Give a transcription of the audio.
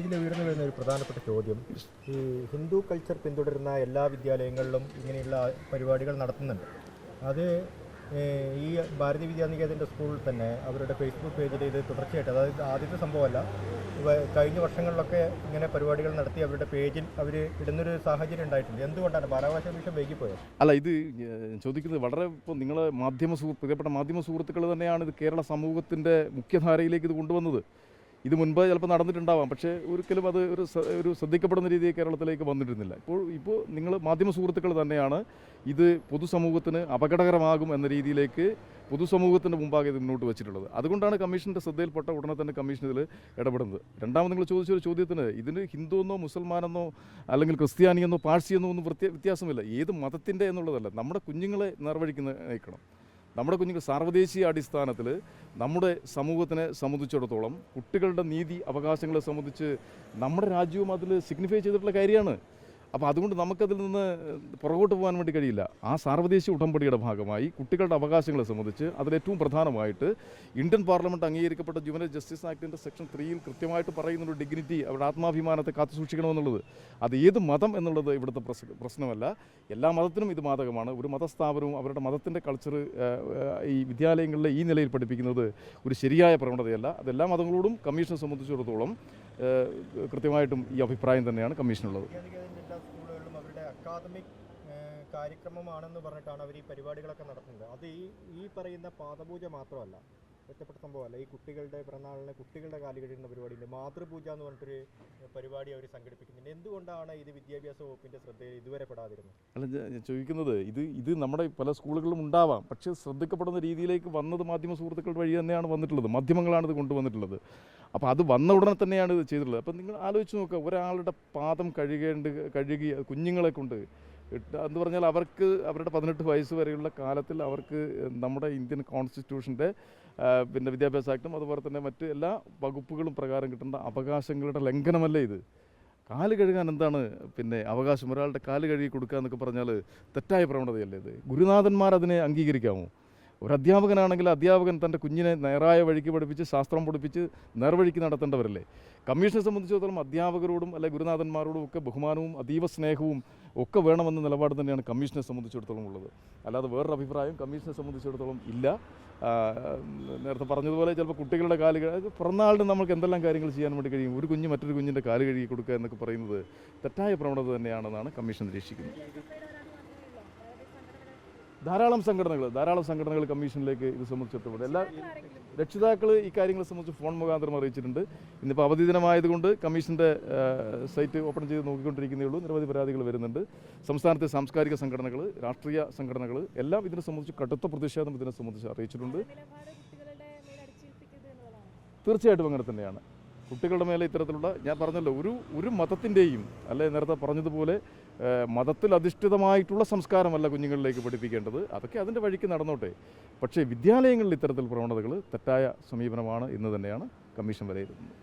ഇതിൽ ഉയർന്നു വരുന്ന ഒരു പ്രധാനപ്പെട്ട ചോദ്യം ഈ ഹിന്ദു കൾച്ചർ പിന്തുടരുന്ന എല്ലാ വിദ്യാലയങ്ങളിലും ഇങ്ങനെയുള്ള പരിപാടികൾ നടത്തുന്നുണ്ട്. അത് ഈ ഭാരതീയ വിദ്യാനികേതന്റെ സ്കൂളിൽ തന്നെ അവരുടെ ഫേസ്ബുക്ക് പേജിൽ ഇത് തുടർച്ചയായിട്ട് അതായത് ആദ്യത്തെ സംഭവമല്ല കഴിഞ്ഞ വർഷങ്ങളിലൊക്കെ ഇങ്ങനെ പരിപാടികൾ നടത്തി അവരുടെ പേജിൽ അവർ ഇടുന്നൊരു സാഹചര്യം ഉണ്ടായിട്ടുണ്ട്. എന്തുകൊണ്ടാണ്? ബാലാവകാശ കമ്മീഷൻ വൈകിപ്പോയത് അല്ല ഇത് ചോദിക്കുന്നത് വളരെ ഇപ്പോൾ നിങ്ങളെ മാധ്യമ സുഹൃത്ത് പ്രിയപ്പെട്ട മാധ്യമ സുഹൃത്തുക്കൾ തന്നെയാണ് ഇത് കേരള സമൂഹത്തിന്റെ മുഖ്യധാരയിലേക്ക് ഇത് കൊണ്ടുവന്നത്. ഇത് മുൻപ് ചിലപ്പോൾ നടന്നിട്ടുണ്ടാവാം. പക്ഷേ ഒരിക്കലും അത് ഒരു ഒരു ശ്രദ്ധിക്കപ്പെടുന്ന രീതിയിൽ കേരളത്തിലേക്ക് വന്നിരുന്നില്ല. ഇപ്പോൾ ഇപ്പോൾ നിങ്ങൾ മാധ്യമ സുഹൃത്തുക്കൾ തന്നെയാണ് ഇത് പൊതുസമൂഹത്തിന് അപകടകരമാകും എന്ന രീതിയിലേക്ക് പൊതുസമൂഹത്തിന്റെ മുമ്പാകെ ഇത് മുന്നോട്ട് വെച്ചിട്ടുള്ളത്. അതുകൊണ്ടാണ് കമ്മീഷന്റെ ശ്രദ്ധയിൽപ്പെട്ട ഉടനെ തന്നെ കമ്മീഷൻ ഇതിൽ ഇടപെടുന്നത്. രണ്ടാമത് നിങ്ങൾ ചോദിച്ചൊരു ചോദ്യത്തിന് ഇതിന് ഹിന്ദു എന്നോ മുസൽമാനെന്നോ അല്ലെങ്കിൽ ക്രിസ്ത്യാനിയെന്നോ പാഴ്സിയെന്നോ ഒന്നും വ്യത്യാസമില്ല. ഏത് മതത്തിന്റെ എന്നുള്ളതല്ല. നമ്മുടെ കുഞ്ഞുങ്ങളെ നേർവഴിക്കുന്ന നയിക്കണം നമ്മുടെ കുഞ്ഞുങ്ങൾ സാർവദേശീയ അടിസ്ഥാനത്തിൽ നമ്മുടെ സമൂഹത്തിനെ സംബന്ധിച്ചിടത്തോളം കുട്ടികളുടെ നീതി അവകാശങ്ങളെ സംബന്ധിച്ച് നമ്മുടെ രാജ്യവും അതിൽ സിഗ്നിഫൈ ചെയ്തിട്ടുള്ള കാര്യമാണ്. അപ്പോൾ അതുകൊണ്ട് നമുക്കതിൽ നിന്ന് പുറകോട്ട് പോകാൻ വേണ്ടി കഴിയില്ല. ആ സാർവദേശീയ ഉടമ്പടിയുടെ ഭാഗമായി കുട്ടികളുടെ അവകാശങ്ങളെ സംബന്ധിച്ച് അതിലേറ്റവും പ്രധാനമായിട്ട് ഇന്ത്യൻ പാർലമെന്റ് അംഗീകരിക്കപ്പെട്ട ജുവനൽ ജസ്റ്റിസ് ആക്ടിന്റെ സെക്ഷൻ ത്രീയിൽ കൃത്യമായിട്ട് പറയുന്നൊരു ഡിഗ്നിറ്റി അവരുടെ ആത്മാഭിമാനത്തെ കാത്തു സൂക്ഷിക്കണമെന്നുള്ളത്. അത് ഏത് മതം എന്നുള്ളത് ഇവിടുത്തെ പ്രശ്നമല്ല. എല്ലാ മതത്തിനും ഇത് ബാധകമാണ്. ഒരു മതസ്ഥാപനവും അവരുടെ മതത്തിന്റെ കൾച്ചർ ഈ വിദ്യാലയങ്ങളിലെ ഈ നിലയിൽ പഠിപ്പിക്കുന്നത് ഒരു ശരിയായ പ്രവണതയല്ല. അതെല്ലാ മതങ്ങളോടും കമ്മീഷനെ സംബന്ധിച്ചിടത്തോളം കൃത്യമായിട്ടും ഈ അഭിപ്രായം തന്നെയാണ് കമ്മീഷനുള്ളത് വിദ്യാനികേതന്റെ എല്ലാ സ്കൂളുകളിലും അവരുടെ അക്കാദമിക് കാര്യക്രമമാണെന്ന് പറഞ്ഞിട്ടാണ് അവർ ഈ പരിപാടികളൊക്കെ നടത്തുന്നത്. അത് ഈ ഈ പറയുന്ന പാദപൂജ മാത്രമല്ല ഒറ്റപ്പെട്ട സംഭവമല്ല. ഈ കുട്ടികളുടെ പിറന്നാളിന് കുട്ടികളുടെ കാലി കഴിയുന്ന പരിപാടിയില്ല മാതൃപൂജ എന്ന് പറഞ്ഞിട്ടൊരു പരിപാടി അവർ സംഘടിപ്പിക്കുന്നുണ്ട്. എന്തുകൊണ്ടാണ് ഇത് വിദ്യാഭ്യാസ വകുപ്പിന്റെ ശ്രദ്ധയിൽ ഇതുവരെ പെടാതിരുന്നത്? അല്ല ചോദിക്കുന്നത് ഇത് ഇത് നമ്മുടെ പല സ്കൂളുകളിലും ഉണ്ടാവാം. പക്ഷേ ശ്രദ്ധിക്കപ്പെടുന്ന രീതിയിലേക്ക് വന്നത് മാധ്യമ സുഹൃത്തുക്കൾ വഴി തന്നെയാണ് വന്നിട്ടുള്ളത്. മാധ്യമങ്ങളാണ് ഇത് കൊണ്ടുവന്നിട്ടുള്ളത്. അപ്പോൾ അത് വന്ന ഉടനെ തന്നെയാണ് ഇത് ചെയ്തിട്ടുള്ളത്. അപ്പോൾ നിങ്ങൾ ആലോചിച്ച് നോക്കുക ഒരാളുടെ പാദം കഴുകേണ്ട കഴുകി കുഞ്ഞുങ്ങളെ കൊണ്ട് എന്ന് പറഞ്ഞാൽ അവർക്ക് അവരുടെ പതിനെട്ട് വയസ്സ് വരെയുള്ള കാലത്തിൽ അവർക്ക് നമ്മുടെ ഇന്ത്യൻ കോൺസ്റ്റിറ്റ്യൂഷന്റെ പിന്നെ വിദ്യാഭ്യാസ ആക്ടും അതുപോലെ തന്നെ മറ്റ് എല്ലാ വകുപ്പുകളും പ്രകാരം കിട്ടുന്ന അവകാശങ്ങളുടെ ലംഘനമല്ലേ ഇത്? കാൽ കഴുകാൻ എന്താണ് പിന്നെ അവകാശം? ഒരാളുടെ കാൽ കഴുകി കൊടുക്കുക എന്നൊക്കെ പറഞ്ഞാൽ തെറ്റായ പ്രവണതയല്ലേ ഇത്? ഗുരുനാഥന്മാർ അതിനെ അംഗീകരിക്കാമോ? ഒരു അധ്യാപകനാണെങ്കിൽ അധ്യാപകൻ തന്റെ കുഞ്ഞിനെ നേരായ വഴിക്ക് പഠിപ്പിച്ച് ശാസ്ത്രം പഠിപ്പിച്ച് നേർവഴിക്ക് നടത്തേണ്ടവരല്ലേ? കമ്മീഷനെ സംബന്ധിച്ചിടത്തോളം അധ്യാപകരോടും അല്ലെ ഗുരുനാഥന്മാരോടും ഒക്കെ ബഹുമാനവും അതീവ സ്നേഹവും ഒക്കെ വേണമെന്ന നിലപാട് തന്നെയാണ് കമ്മീഷനെ സംബന്ധിച്ചിടത്തോളം ഉള്ളത്. അല്ലാതെ വേറൊരു അഭിപ്രായം കമ്മീഷനെ സംബന്ധിച്ചിടത്തോളം ഇല്ല. നേരത്തെ പറഞ്ഞതുപോലെ ചിലപ്പോൾ കുട്ടികളുടെ കാൽ പിറന്നാളിന് നമുക്ക് എന്തെല്ലാം കാര്യങ്ങൾ ചെയ്യാൻ വേണ്ടി കഴിയും? ഒരു കുഞ്ഞ് മറ്റൊരു കുഞ്ഞിന്റെ കാൽ കഴുകി കൊടുക്കുക എന്നൊക്കെ പറയുന്നത് തെറ്റായ പ്രവണത തന്നെയാണെന്നാണ് കമ്മീഷൻ നിരീക്ഷിക്കുന്നത്. ധാരാളം സംഘടനകൾ ധാരാളം സംഘടനകൾ കമ്മീഷനിലേക്ക് ഇത് സംബന്ധിച്ചിട്ടുണ്ട് എല്ലാ രക്ഷിതാക്കൾ ഈ കാര്യങ്ങളെ സംബന്ധിച്ച് ഫോൺ മുഖാന്തരം അറിയിച്ചിട്ടുണ്ട്. ഇന്നിപ്പോൾ അവധി ദിനമായതുകൊണ്ട് കമ്മീഷന്റെ സൈറ്റ് ഓപ്പൺ ചെയ്ത് നോക്കിക്കൊണ്ടിരിക്കുന്നേ ഉള്ളൂ. നിരവധി പരാതികൾ വരുന്നുണ്ട്. സംസ്ഥാനത്തെ സാംസ്കാരിക സംഘടനകൾ രാഷ്ട്രീയ സംഘടനകൾ എല്ലാം ഇതിനെ സംബന്ധിച്ച് കടുത്ത പ്രതിഷേധം ഇതിനെ സംബന്ധിച്ച് അറിയിച്ചിട്ടുണ്ട്. തീർച്ചയായിട്ടും അങ്ങനെ തന്നെയാണ്. കുട്ടികളുടെ മേലെ ഇത്തരത്തിലുള്ള ഞാൻ പറഞ്ഞല്ലോ ഒരു ഒരു മതത്തിന്റെയും അല്ലെ നേരത്തെ പറഞ്ഞതുപോലെ മതത്തിൽ അധിഷ്ഠിതമായിട്ടുള്ള സംസ്കാരമല്ല കുഞ്ഞുങ്ങളിലേക്ക് പഠിപ്പിക്കേണ്ടത്. അതൊക്കെ അതിന്റെ വഴിക്ക് നടന്നോട്ടെ. പക്ഷേ വിദ്യാലയങ്ങളിൽ ഇത്തരത്തിൽ പ്രവണതകൾ തെറ്റായ സമീപനമാണ് എന്ന് തന്നെയാണ് കമ്മീഷൻ വിലയിരുത്തുന്നത്.